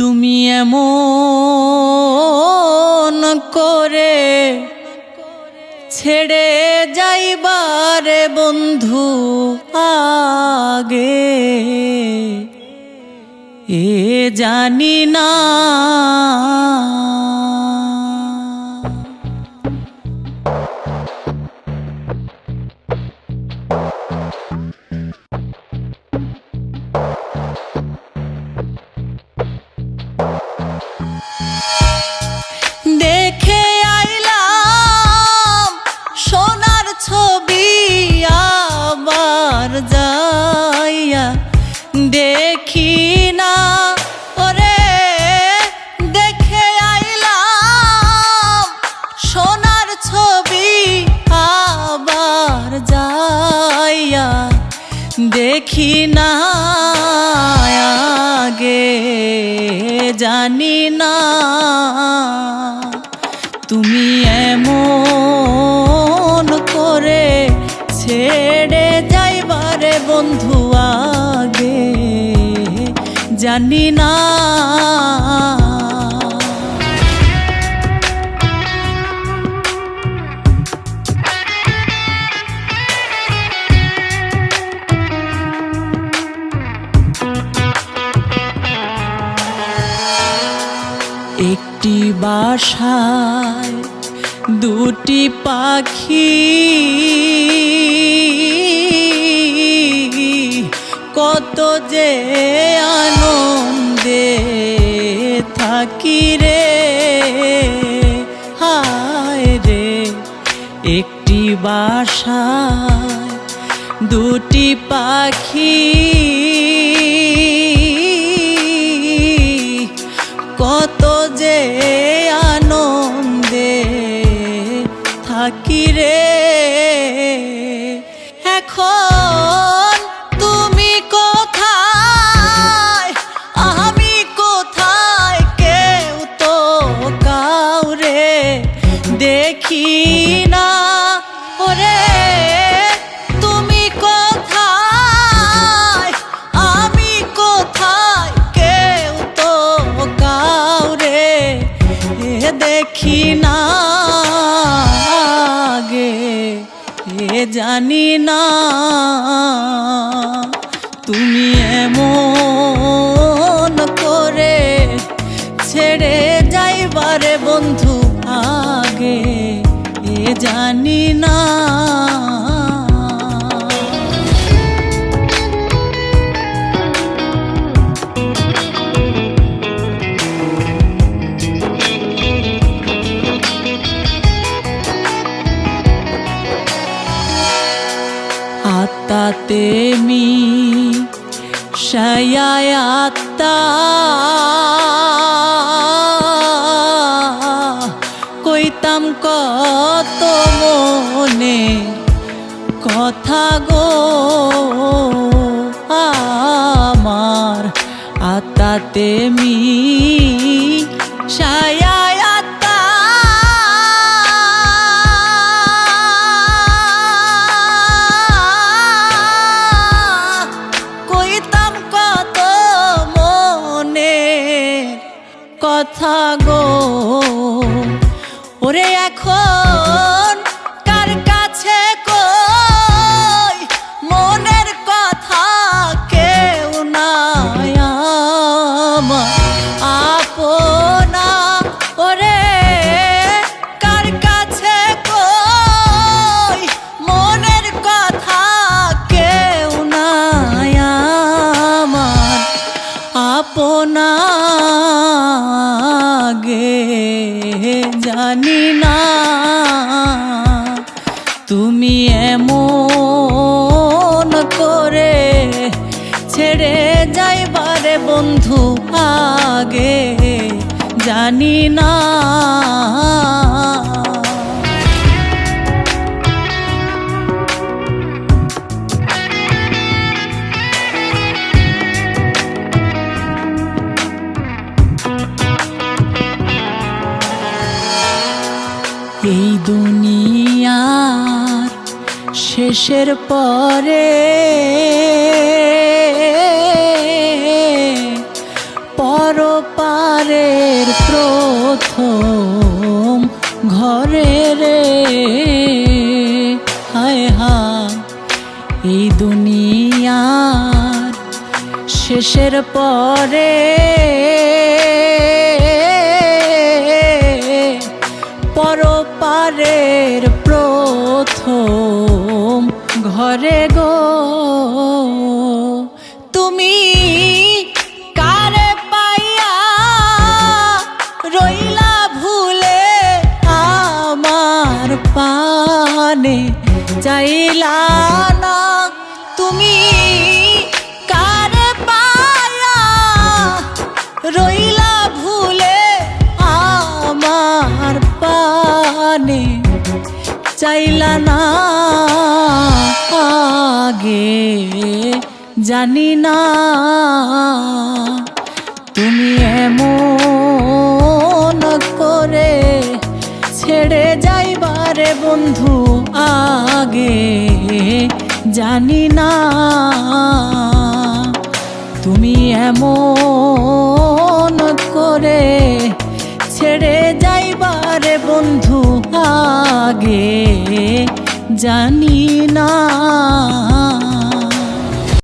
তুমি এমন করে ছেড়ে যাইবার বন্ধু আগে। এ জানি না দেখি না আগে জানি না। তুমি এমন করে ছেড়ে যাইবারে বন্ধু আগে জানি না। একটি বাসায়, দুটি পাখি। কত যে আনন্দে থাকি রে, হায় রে। একটি বাসায় দুটি পাখি। কত যে এ জানি না তুমি এমন করে ছেড়ে যাইবারে বন্ধু আগে এ জানি না আত্মা কইতাম কত মনে কথা গো আমার আত্মাতে এখন কার কাছে কই? মনের কথা কেউ নাই আপনা ওরে কার কাছে কই? মনের কথা কেউ নাই আমার। আপনাগে জানি না ছেড়ে যাইবারে বন্ধু আগে জানি না। এই দুনিয়ার শেষের পরে শেষের পরে পরপারের প্রথম ঘরে গো, তুমি কারে পাইয়া রইলা ভুলে আমার পানে চাইলা না তুমি চাইলা না আগে, জানি না তুমি এমন করে ছেড়ে যাইবারে বন্ধু আগে, জানি না তুমি এমন জানি না